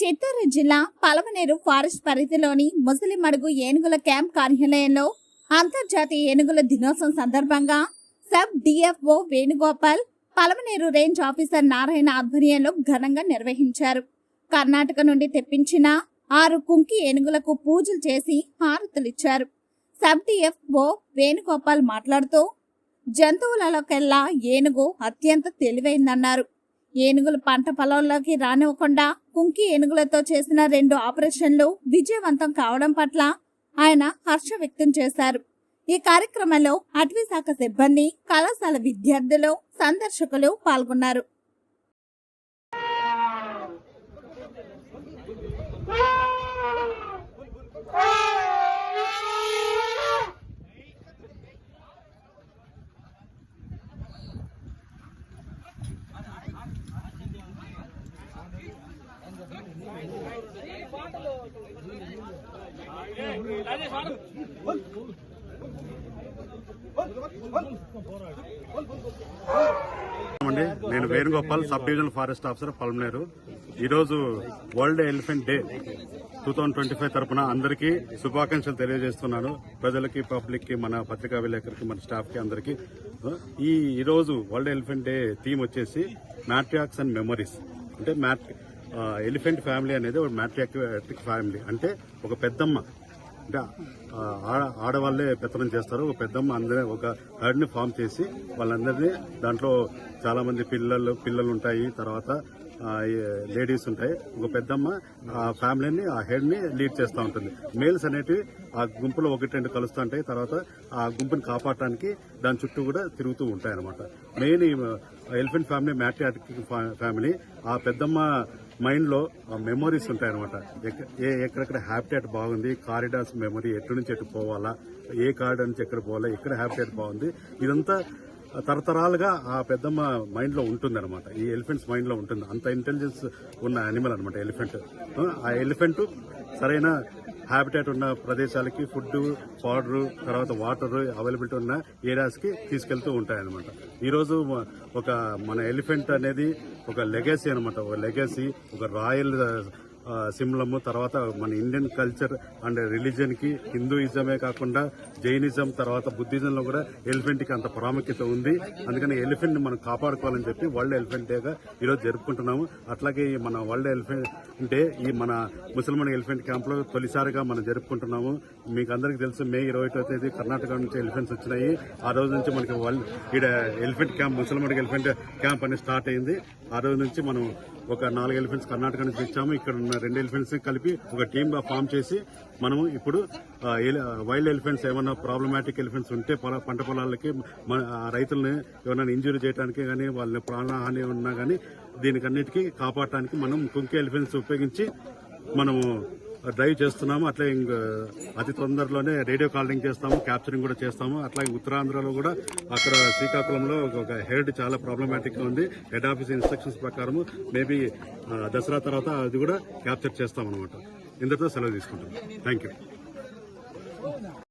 చిత్తూరు జిల్లా పలమనేరు ఫారెస్ట్ పరిధిలోని ముసలిమడుగు ఏనుగుల క్యాంప్ కార్యాలయంలో అంతర్జాతీయ ఏనుగుల దినోత్సవం సందర్భంగా sub DFO Venugopal Palamaner range officer Narayana ఆధ్వర్యంలో ఘనంగా నిర్వహించారు. కర్ణాటక నుండి తెప్పించిన ఆరు కుంకి ఏనుగులకు పూజలు చేసి హారతులిచ్చారు. సబ్ డిఎఫ్ఓ వేణుగోపాల్ మాట్లాడుతూ జంతువులలోకెల్లా ఏనుగు అత్యంత తెలివైందన్నారు. ఏనుగులు పంట పొలంలోకి రానివ్వకుండా కుంకి ఏనుగులతో చేసిన రెండు ఆపరేషన్లు విజయవంతం కావడం పట్ల ఆయన హర్ష వ్యక్తం చేశారు. ఈ కార్యక్రమంలో అటవీ శాఖ సిబ్బంది కళాశాల విద్యార్థులు సందర్శకులు పాల్గొన్నారు. అండి నేను Venugopal sub divisional forest officer Palamaner. ఈరోజు world elephant day two thousand twenty five తరఫున అందరికీ శుభాకాంక్షలు తెలియజేస్తున్నాను. ప్రజలకి పబ్లిక్కి మన పత్రికా విలేకరికి మన స్టాఫ్కి అందరికీ. ఈ ఈరోజు వరల్డ్ ఎలిఫెంట్ డే థీమ్ వచ్చేసి మ్యాట్రియాక్స్ అండ్ మెమరీస్. అంటే మ్యాట్ ఎలిఫెంట్ ఫ్యామిలీ అనేది ఒక మ్యాట్రియాక్టిక్ ఫ్యామిలీ. అంటే ఒక పెద్దమ్మ. అంటే ఆ, ఆడవాళ్ళే పెత్తనం చేస్తారు. ఒక పెద్దమ్మ అందరి ఒక హెడ్ ఫామ్ చేసి వాళ్ళందరినీ దాంట్లో చాలా మంది పిల్లలు పిల్లలు ఉంటాయి తర్వాత లేడీస్ ఉంటాయి. ఒక పెద్దమ్మ ఆ ఫ్యామిలీని ఆ హెడ్ని లీడ్ చేస్తూ ఉంటుంది. మేల్స్ అనేటివి ఆ గుంపులో ఒకటి రెండు కలుస్తూ ఉంటాయి. తర్వాత ఆ గుంపుని కాపాడటానికి దాని చుట్టూ కూడా తిరుగుతూ ఉంటాయి అనమాట main elephant family matriarchic family ఆ పెద్దమ్మ మైండ్లో మెమరీస్ ఉంటాయి అనమాట ఎక్కడెక్కడ హ్యాబిటేట్ బాగుంది కారిడార్స్ మెమరీ ఎటు నుంచి ఎటు పోవాలా ఏ కారిడార్ నుంచి ఎక్కడ పోవాలా ఎక్కడ హ్యాబిటేట్ బాగుంది ఇదంతా తరతరాలుగా ఆ పెద్దమ్మ మైండ్లో ఉంటుంది అనమాట ఈ ఎలిఫెంట్స్ మైండ్లో ఉంటుంది. అంత ఇంటెలిజెన్స్ ఉన్న యానిమల్ అనమాట ఎలిఫెంట్. ఆ ఎలిఫెంట్ సరైన హ్యాబిటేట్ ఉన్న ప్రదేశాలకి ఫుడ్ పౌడర్ తర్వాత వాటర్ అవైలబిలిటీ ఉన్న ఏరియాస్కి తీసుకెళ్తూ ఉంటాయన్నమాట. ఈరోజు ఒక మన ఎలిఫెంట్ అనేది ఒక లెగసీ అనమాట ఒక లెగసీ ఒక రాయల్ సిమ్లము తర్వాత మన ఇండియన్ కల్చర్ అండ్ రిలీజన్కి హిందూయిజమే కాకుండా జైనిజం తర్వాత బుద్ధిజంలో కూడా ఎలిఫెంట్కి అంత ప్రాముఖ్యత ఉంది. అందుకని ఎలిఫెంట్ని మనం కాపాడుకోవాలని చెప్పి వరల్డ్ ఎలిఫెంట్ డేగా ఈరోజు జరుపుకుంటున్నాము. అట్లాగే ఈ మన వరల్డ్ ఎలిఫెంట్ డే ఈ మన ముసల్మాన్ ఎలిఫెంట్ క్యాంప్లో తొలిసారిగా మనం జరుపుకుంటున్నాము. మీకు అందరికీ తెలుసు మే ఇరవై ఒకటో తేదీ కర్ణాటక నుంచి ఎలిఫెంట్స్ వచ్చినాయి. ఆ రోజు నుంచి మనకి వరల్డ్ ఈడ ఎలిఫెంట్ క్యాంప్ ముసల్మాన్ ఎలిఫెంట్ క్యాంప్ అనేది స్టార్ట్ అయింది. ఆ రోజు నుంచి మనం ఒక నాలుగు ఎలిఫెంట్స్ కర్ణాటక నుంచి తెచ్చాము. ఇక్కడ ఉన్న రెండు ఎలిఫెంట్స్ కలిపి ఒక టీమ్గా ఫామ్ చేసి మనము ఇప్పుడు వైల్డ్ ఎలిఫెంట్స్ ఏమైనా ప్రాబ్లమాటిక్ ఎలిఫెంట్స్ ఉంటే పంట పొలాలకి మన రైతుల్ని ఏమైనా ఇంజురీ చేయడానికి కానీ వాళ్ళని ప్రాణహాని ఉన్నా కానీ దీనికన్నిటికీ కాపాడటానికి మనం కుంకి ఎలిఫెంట్స్ ఉపయోగించి మనము డ్రైవ్ చేస్తున్నాము. అట్లా ఇంక అతి తొందరలోనే రేడియో కాలింగ్ చేస్తాము క్యాప్చరింగ్ కూడా చేస్తాము. అట్లాగే ఉత్తరాంధ్రలో కూడా అక్కడ శ్రీకాకుళంలో ఒక హెడ్ చాలా ప్రాబ్లమాటిక్గా ఉంది. హెడ్ ఆఫీస్ ఇన్స్ట్రక్షన్స్ ప్రకారం మేబీ దసరా తర్వాత అది కూడా క్యాప్చర్ చేస్తాం అనమాట ఇంతటితో సెలవు తీసుకుంటాం థ్యాంక్ యూ